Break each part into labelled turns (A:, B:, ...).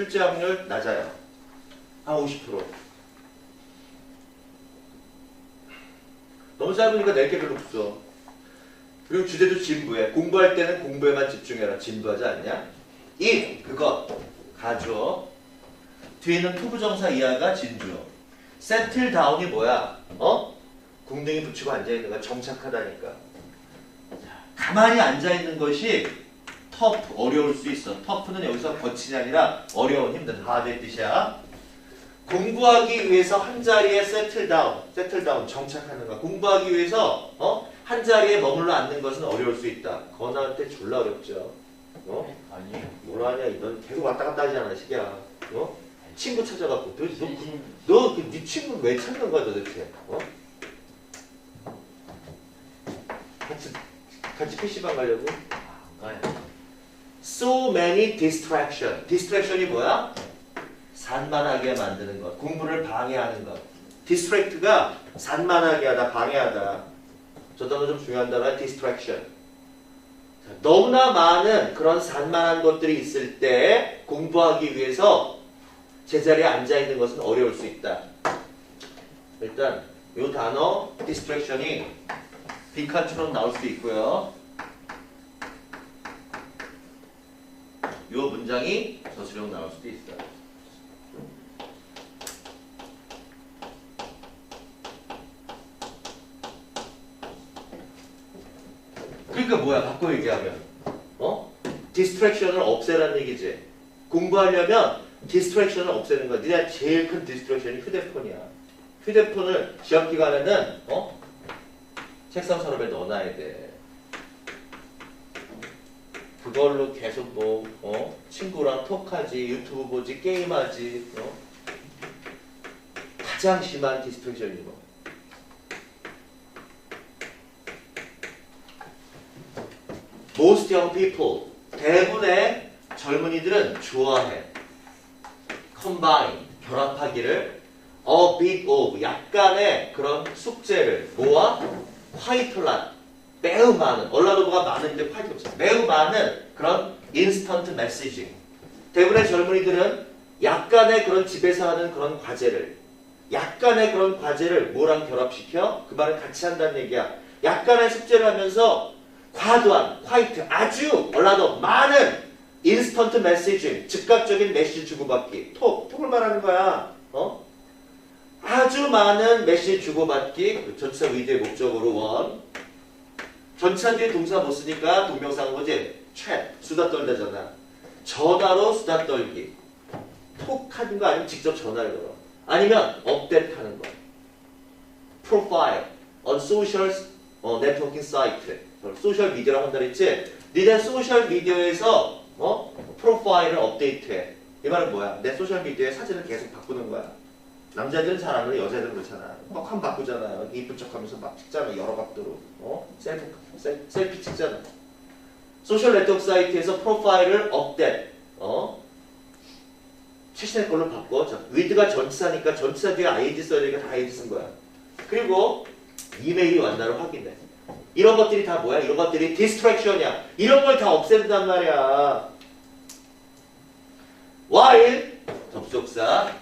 A: 출제 확률 낮아요. 한 50%. 너무 짧으니까 낼 게 별로 없어. 그리고 주제도 진부해. 공부할 때는 공부에만 집중해라. 진부하지 않냐? 이 그거 가져. 뒤에는 투부정사 이하가 진주. 세틀 다운이 뭐야? 어? 궁둥이 붙이고 앉아 있는 거 정착하다니까. 자, 가만히 앉아 있는 것이 터프 어려울 수 있어. 터프는 여기서 거친이 아니라 어려운 힘든 하드의 뜻이야. 공부하기 위해서 한 자리에 세틀 다운, 세틀 다운 정착하는 거. 공부하기 위해서 어? 한 자리에 머물러 앉는 것은 어려울 수 있다. 건아한테 졸라 어렵죠. 어?
B: 아니에요.
A: 뭐라 하냐? 넌 계속 왔다 갔다 하잖아, 시기야. 어? 친구 찾아갖고 너, 너,
B: 신신
A: 너네 친구 왜 찾는 거야 도대체? 어? 같이 같이 PC방 가려고?
B: 안 가요.
A: So many distraction. distraction이 뭐야? 산만하게 만드는 것. 공부를 방해하는 것. distract가 산만하게 하다, 방해하다. 저 단어 좀 중요한 단어야 distraction. 자, 너무나 많은 그런 산만한 것들이 있을 때 공부하기 위해서 제자리에 앉아 있는 것은 어려울 수 있다. 일단 이 단어 distraction이 빈칸처럼 나올 수도 있고요. 이 문장이 저수령 나올 수도 있어요. 그러니까 뭐야 바꿔 얘기하면 어? 디스트랙션을 없애라는 얘기지. 공부하려면 디스트랙션을 없애는 거야. 니네 제일 큰 디스트랙션이 휴대폰이야. 휴대폰을 시험 기간에는 어? 책상 서랍에 넣어놔야 돼. 그걸로 계속 뭐 어? 친구랑 톡하지, 유튜브 보지, 게임하지. 어? 가장 심한 디스트랙션이 뭐. Most young people 대부분의 젊은이들은 좋아해. combine 결합하기를 a bit of 약간의 그런 숙제를 뭐와 화이트란 매우 많은 얼라도가 많은데 화이트 없어 매우 많은 그런 인스턴트 메시징 대부분의 젊은이들은 약간의 그런 집에서 하는 그런 과제를 약간의 그런 과제를 뭐랑 결합시켜? 그 말을 같이 한다는 얘기야. 약간의 숙제를 하면서 과도한 화이트 아주 얼라도 많은 인스턴트 메시징 즉각적인 메시지 주고받기. 톡 톡을 말하는 거야. 어? 아주 많은 메시지 주고받기. 그 전치사 의도의 목적으로 원 전치사 뒤에 동사 못 쓰니까 동명사인 거지? 챗 수다 떨다잖아. 전화로 수다 떨기. 톡 하는 거 아니면 직접 전화를 걸어. 아니면 업데이트 하는 거. 프로파일 on social 어, 사이트 소셜 미디어라고 한다 그랬지? 니네 소셜 미디어에서 어? 프로파일을 업데이트해. 이 말은 뭐야? 내 소셜 미디어에 사진을 계속 바꾸는 거야 남자들은 잘 안 그래 여자들은 그렇잖아. 뻑한 바꾸잖아요 이쁜 척하면서 막 찍잖아 여러 각도로 어? 셀프, 셀, 셀피 찍잖아 소셜 네트워크 사이트에서 프로파일을 업데이트. 어? 최신의 걸로 바꿔. 자, 위드가 전치사니까 전치사 뒤에 ing 써야 되니까 다 ing 쓴 거야. 그리고 이메일이 왔나를 확인해. 이런 것들이 다 뭐야? 이런 것들이 디스트랙션이야. 이런 걸 다 없앤단 말이야. While 접속사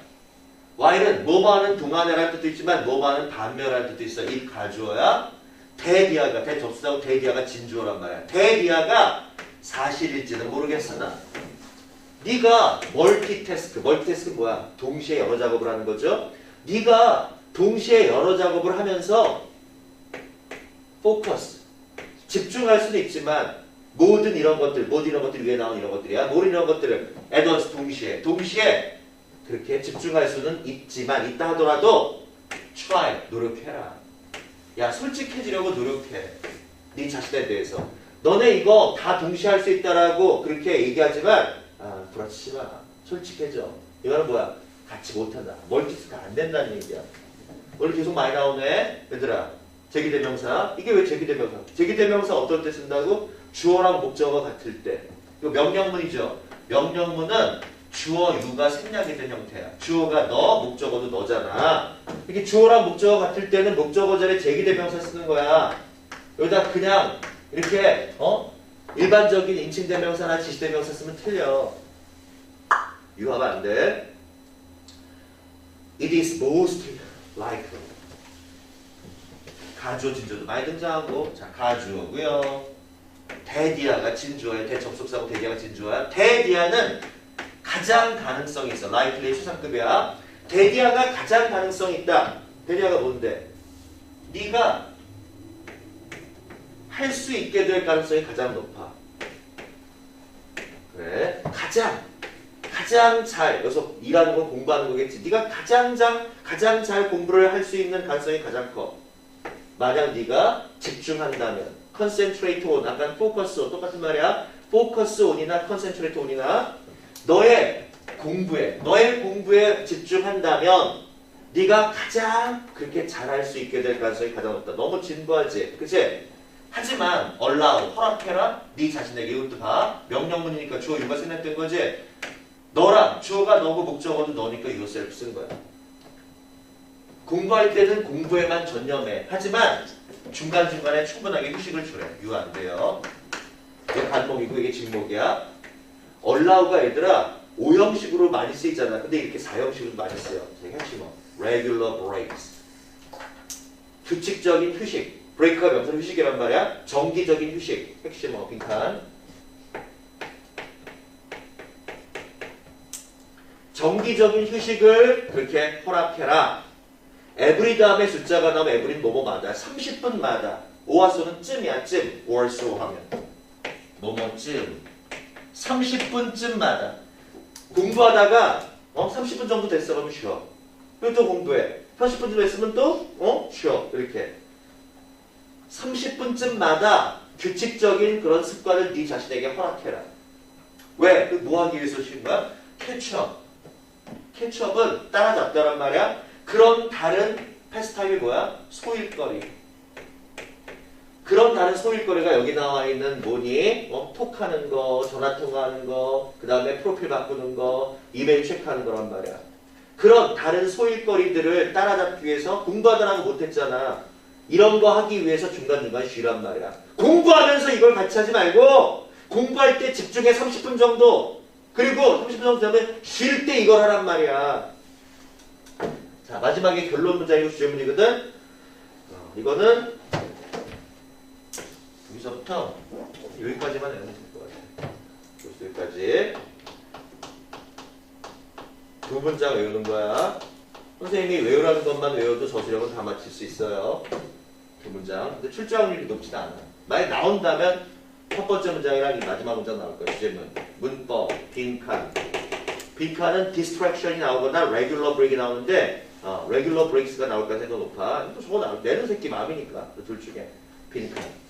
A: while은 뭐뭐하는 동안이라는 뜻도 있지만 뭐뭐하는 반면이라는 뜻도 있어. 이 가주어야 대디아가 대접수하고 대디아가 진주어란 말이야. 대디아가 사실일지는 모르겠어 나. 네가 멀티태스크 멀티태스크 뭐야? 동시에 여러 작업을 하는 거죠? 네가 동시에 여러 작업을 하면서 포커스 집중할 수도 있지만 모든 이런 것들 모든 이런 것들 위에 나온 이런 것들이야. 모든 이런 것들을 애더스 동시에 동시에 그렇게 집중할 수는 있지만 있다 하더라도 try 노력해라. 야 솔직해지려고 노력해. 네 자신에 대해서. 너네 이거 다 동시에 할 수 있다라고 그렇게 얘기하지만 아 그렇지 마. 솔직해져. 이거는 뭐야? 같이 못한다. 멀티스크 안 된다는 얘기야. 오늘 계속 많이 나오네. 얘들아 제기대명사. 이게 왜 제기대명사? 제기대명사 어떨 때 쓴다고? 주어랑 목적어 같을 때. 이거 명령문이죠. 명령문은 주어 유가 생략이 된 형태야 주어가 너 목적어도 너잖아 이게 주어랑 목적어 같을 때는 목적어 자리에 제기대명사 쓰는 거야 여기다 그냥 이렇게 어 일반적인 인칭대명사나 지시대명사 쓰면 틀려 유하면 안 돼. It is most likely. 가주어 진주도 많이 등장하고 자 가주어고요. 대디아가 진주어야 대접속사고 대디아가 진주어야. 대디아는 가장 가능성이 있어. likely 수상급이야. 대디아가 가장 가능성이 있다. 대디아가 뭔데? 네가 할 수 있게 될 가능성이 가장 높아. 그래. 가장 가장 잘 여기서 일하는 건 공부하는 거겠지. 네가 가장 잘 가장 잘 공부를 할 수 있는 가능성이 가장 커. 만약 네가 집중한다면 concentrate on 약간 focus on 똑같은 말이야. focus on이나 concentrate on이나 너의 공부에 너의 공부에 집중한다면 네가 가장 그렇게 잘할 수 있게 될 가능성이 가장 높다. 너무 진부하지, 그치? 하지만 allow 허락해라. 네 자신에게 이것도 봐. 명령문이니까 주어 유가 생략된 거지. 너랑 주어가 너고 목적어도 너니까 yourself 쓴 거야. 공부할 때는 공부에만 전념해. 하지만 중간중간에 충분하게 휴식을 주래. 유안 돼요. 이게 반목이고 이게 진목이야. Allow가 얘들아 오형식으로 많이 쓰이잖아. 근데 이렇게 사형식으로 많이 써요. 제 핵심어. regular breaks. 규칙적인 휴식. 브레이크가 명사 휴식이란 말이야. 정기적인 휴식. 핵심어 빈칸. 정기적인 휴식을 그렇게 허락해라. 에브리 다음에 숫자가 나오면 에브리는 뭐뭐마다 30분마다 오와소는 쯤이야 쯤 월소 하면 뭐뭐쯤 30분쯤마다 공부하다가 어 30분 정도 됐어 그러면 쉬어 그리고 또 공부해 30분 정도 됐으면 또어 쉬어 이렇게 30분쯤마다 규칙적인 그런 습관을 네 자신에게 허락해라 왜? 그뭐 하기 위해서 쉬는 거야? 캐치업 캐치업은 따라잡다란 말이야 그런 다른 패스타임이 뭐야? 소일거리. 그런 다른 소일거리가 여기 나와 있는 뭐니? 어, 톡하는 거, 전화 통화하는 거, 그 다음에 프로필 바꾸는 거, 이메일 체크하는 거란 말이야. 그런 다른 소일거리들을 따라잡기 위해서 공부하느라고 못했잖아. 이런 거 하기 위해서 중간중간 쉬란 말이야. 공부하면서 이걸 같이 하지 말고 공부할 때 집중해 30분 정도 그리고 30분 정도 되면 쉴 때 이걸 하란 말이야. 자 마지막에 결론 문장이고 주제문이거든. 어, 이거는 여기서부터 여기까지만 외우면 될것 같아. 여기까지 두 문장 외우는 거야. 선생님이 외우라는 것만 외워도 저수령은 다 맞힐 수 있어요. 두 문장. 근데 출제 확률이 높지도 않아. 만약 나온다면 첫 번째 문장이랑 이 마지막 문장 나올 거야. 주제문, 문법, 빈칸. 빈칸은 distraction이 나오거나 regular break이 나오는데 어, regular breaks가 나올 가능성이 더 높아. 또 저거 나, 내는 새끼 마음이니까. 그 둘 중에 빈칸.